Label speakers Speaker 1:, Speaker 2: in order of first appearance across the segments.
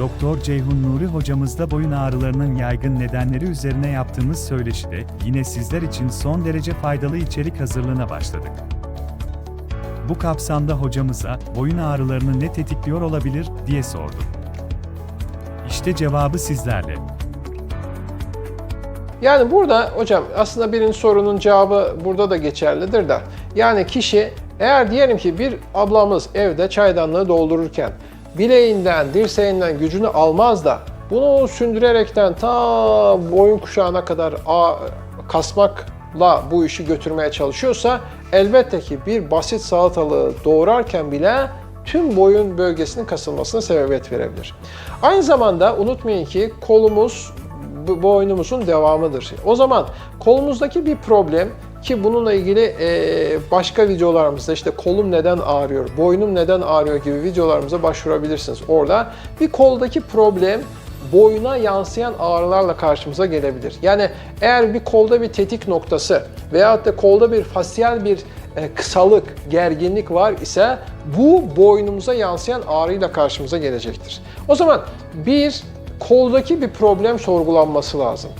Speaker 1: Doktor Ceyhun Nuri hocamızla boyun ağrılarının yaygın nedenleri üzerine yaptığımız söyleşide yine sizler için son derece faydalı içerik hazırlığına başladık. Bu kapsamda hocamıza boyun ağrılarını ne tetikliyor olabilir diye sorduk. İşte cevabı sizlerle.
Speaker 2: Yani burada hocam aslında birinci sorunun cevabı burada da geçerlidir de. Yani kişi eğer diyelim ki bir ablamız evde çaydanlığı doldururken bileğinden, dirseğinden gücünü almaz da bunu sündürerekten ta boyun kuşağına kadar kasmakla bu işi götürmeye çalışıyorsa elbette ki bir basit salatalığı doğrarken bile tüm boyun bölgesinin kasılmasına sebebiyet verebilir. Aynı zamanda unutmayın ki kolumuz boynumuzun devamıdır. O zaman kolumuzdaki bir problem ki bununla ilgili e, başka videolarımızda işte kolum neden ağrıyor, boynum neden ağrıyor gibi videolarımıza başvurabilirsiniz. Orada bir koldaki problem boyuna yansıyan ağrılarla karşımıza gelebilir. Yani eğer bir kolda bir tetik noktası veyahut da kolda bir fasyal bir e, kısalık, gerginlik var ise bu boynumuza yansıyan ağrıyla karşımıza gelecektir. O zaman bir koldaki bir problem sorgulanması lazım.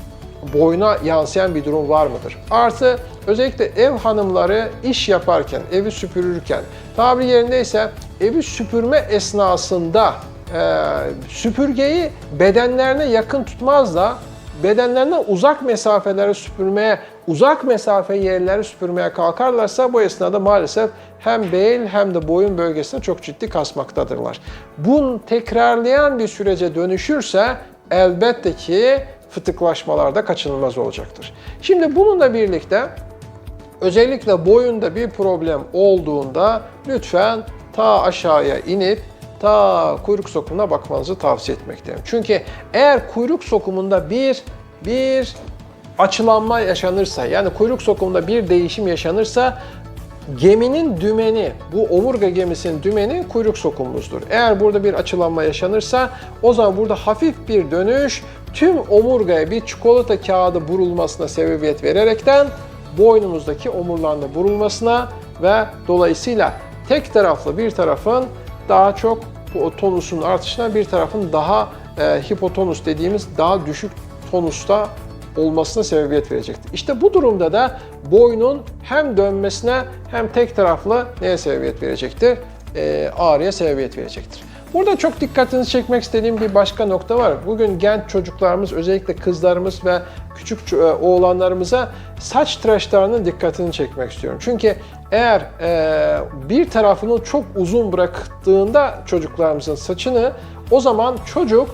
Speaker 2: Boyuna yansıyan bir durum var mıdır? Artı özellikle ev hanımları iş yaparken, evi süpürürken, tabiri yerindeyse evi süpürme esnasında e, süpürgeyi bedenlerine yakın tutmaz da bedenlerine uzak mesafeleri süpürmeye, uzak mesafe yerleri süpürmeye kalkarlarsa bu esnada maalesef hem bel hem de boyun bölgesinde çok ciddi kasmaktadırlar. Bunu tekrarlayan bir sürece dönüşürse elbette ki fıtıklaşmalarda kaçınılmaz olacaktır. Şimdi bununla birlikte özellikle boyunda bir problem olduğunda lütfen ta aşağıya inip ta kuyruk sokumuna bakmanızı tavsiye etmekteyim. Çünkü eğer kuyruk sokumunda bir bir açılanma yaşanırsa yani kuyruk sokumunda bir değişim yaşanırsa geminin dümeni, bu omurga gemisinin dümeni kuyruk sokumumuzdur. Eğer burada bir açılanma yaşanırsa o zaman burada hafif bir dönüş tüm omurgaya bir çikolata kağıdı burulmasına sebebiyet vererekten boynumuzdaki omurlarında burulmasına ve dolayısıyla tek taraflı bir tarafın daha çok bu tonusun artışına bir tarafın daha e, hipotonus dediğimiz daha düşük tonusta olmasına sebebiyet verecektir. İşte bu durumda da boynun hem dönmesine hem tek taraflı neye sebebiyet verecektir? E, ağrıya sebebiyet verecektir. Burada çok dikkatinizi çekmek istediğim bir başka nokta var. Bugün genç çocuklarımız, özellikle kızlarımız ve küçük e, oğlanlarımıza saç tıraşlarının dikkatini çekmek istiyorum. Çünkü eğer e, bir tarafını çok uzun bıraktığında çocuklarımızın saçını o zaman çocuk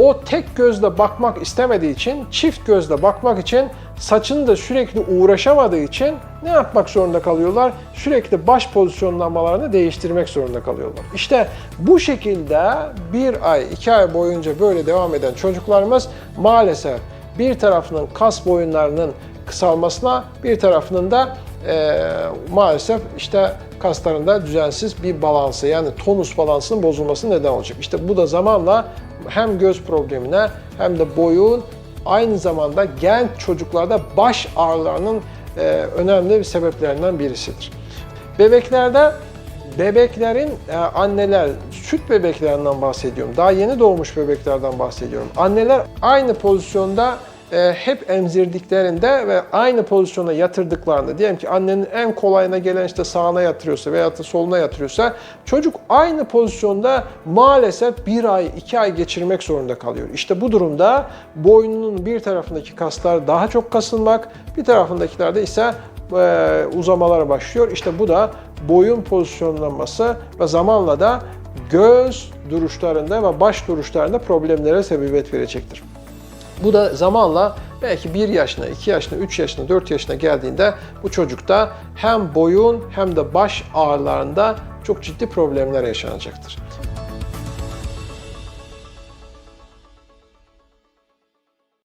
Speaker 2: o tek gözle bakmak istemediği için, çift gözle bakmak için saçını da sürekli uğraşamadığı için ne yapmak zorunda kalıyorlar? Sürekli baş pozisyonlamalarını değiştirmek zorunda kalıyorlar. İşte bu şekilde bir ay, iki ay boyunca böyle devam eden çocuklarımız maalesef bir tarafının kas boyunlarının kısalmasına, bir tarafının da e, maalesef işte kaslarında düzensiz bir balansı yani tonus balansının bozulması neden olacak. İşte bu da zamanla hem göz problemine hem de boyun aynı zamanda genç çocuklarda baş ağrılarının e, önemli bir sebeplerinden birisidir. Bebeklerde bebeklerin e, anneler süt bebeklerinden bahsediyorum. Daha yeni doğmuş bebeklerden bahsediyorum. Anneler aynı pozisyonda hep emzirdiklerinde ve aynı pozisyona yatırdıklarında diyelim ki annenin en kolayına gelen işte sağına yatırıyorsa veya da soluna yatırıyorsa çocuk aynı pozisyonda maalesef bir ay iki ay geçirmek zorunda kalıyor. İşte bu durumda boynunun bir tarafındaki kaslar daha çok kasılmak bir tarafındakilerde ise e, uzamalara başlıyor. İşte bu da boyun pozisyonlanması ve zamanla da göz duruşlarında ve baş duruşlarında problemlere sebebiyet verecektir. Bu da zamanla belki 1 yaşına, 2 yaşına, 3 yaşına, 4 yaşına geldiğinde bu çocukta hem boyun hem de baş ağrılarında çok ciddi problemler yaşanacaktır.